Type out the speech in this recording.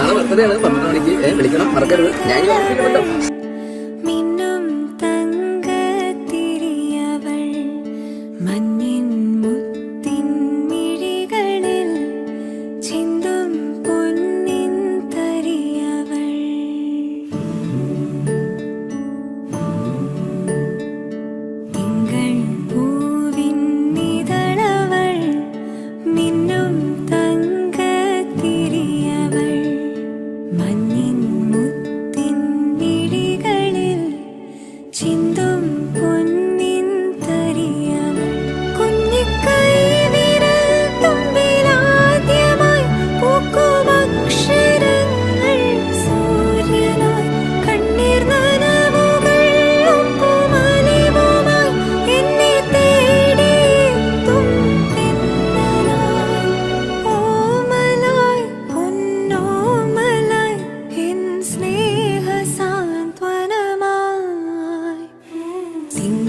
നാളെ ബർത്ത്ഡേ ആണ്. പന്ത്രണ്ട് മണിക്ക് വിളിക്കണം. മറക്കരുത്. ഞാൻ tempo sin